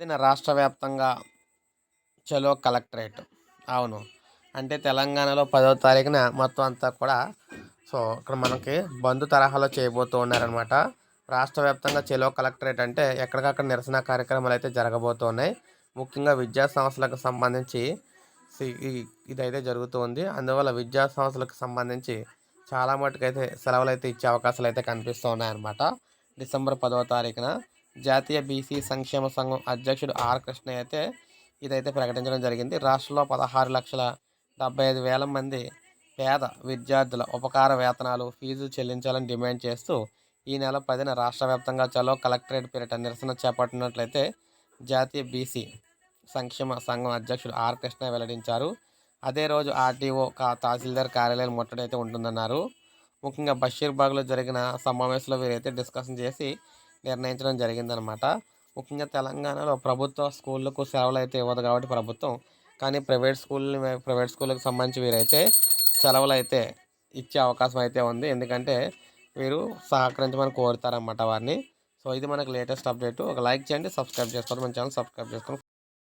దీని రాష్ట్ర వ్యాప్తంగా చలో కలెక్టరేట్. అవును. అంటే తెలంగాణలో పదో తారీఖున మొత్తం అంతా కూడా సో ఇక్కడ మనకి బంధు తరహాలో చేయబోతూ ఉన్నారనమాట రాష్ట్ర వ్యాప్తంగా చెలో కలెక్టరేట్ అంటే ఎక్కడికక్కడ నిరసన కార్యక్రమాలు అయితే జరగబోతున్నాయి ముఖ్యంగా విద్యా సంస్థలకు సంబంధించి సి- ఇదైతే జరుగుతుంది అందువల్ల విద్యా సంస్థలకు సంబంధించి చాలా మటుకు అయితే సెలవులు అయితే ఇచ్చే అవకాశాలు అయితే కనిపిస్తూ ఉన్నాయన్నమాట. డిసెంబర్ పదవ తారీఖున జాతీయ బీసీ సంక్షేమ సంఘం అధ్యక్షుడు ఆర్ కృష్ణ అయితే ఇదైతే ప్రకటించడం జరిగింది. రాష్ట్రంలో పదహారు లక్షల డెబ్బై ఐదు వేల మంది పేద విద్యార్థుల ఉపకార వేతనాలు ఫీజు చెల్లించాలని డిమాండ్ చేస్తూ ఈ నెల పదిన రాష్ట్ర వ్యాప్తంగా చలో కలెక్టరేట్ పేరిట నిరసన చేపట్టినట్లయితే జాతీయ బీసీ సంక్షేమ సంఘం అధ్యక్షుడు ఆర్ కృష్ణ వెల్లడించారు. అదే రోజు ఆర్టీఓ కా తహసీల్దార్ కార్యాలయం ముట్టడైతే ఉంటుందన్నారు. ముఖ్యంగా బషీర్బాగ్లో జరిగిన సమావేశంలో వీరైతే డిస్కషన్ చేసి నిర్ణయించడం జరిగిందనమాట. ముఖ్యంగా తెలంగాణలో ప్రభుత్వ స్కూళ్ళకు సెలవులు అయితే ఇవ్వదు కాబట్టి ప్రభుత్వం. కానీ ప్రైవేట్ స్కూల్ ప్రైవేట్ స్కూళ్ళకు సంబంధించి వీరైతే సెలవులు అయితే ఇచ్చే అవకాశం అయితే ఉంది. ఎందుకంటే వీరు సహకరించమని కోరుతారన్నమాట వారిని. సో ఇది మనకు లేటెస్ట్ అప్డేట్. ఒక లైక్ చేయండి సబ్స్క్రైబ్ చేసుకోండి మన ఛానల్ సబ్స్క్రైబ్ చేసుకోండి.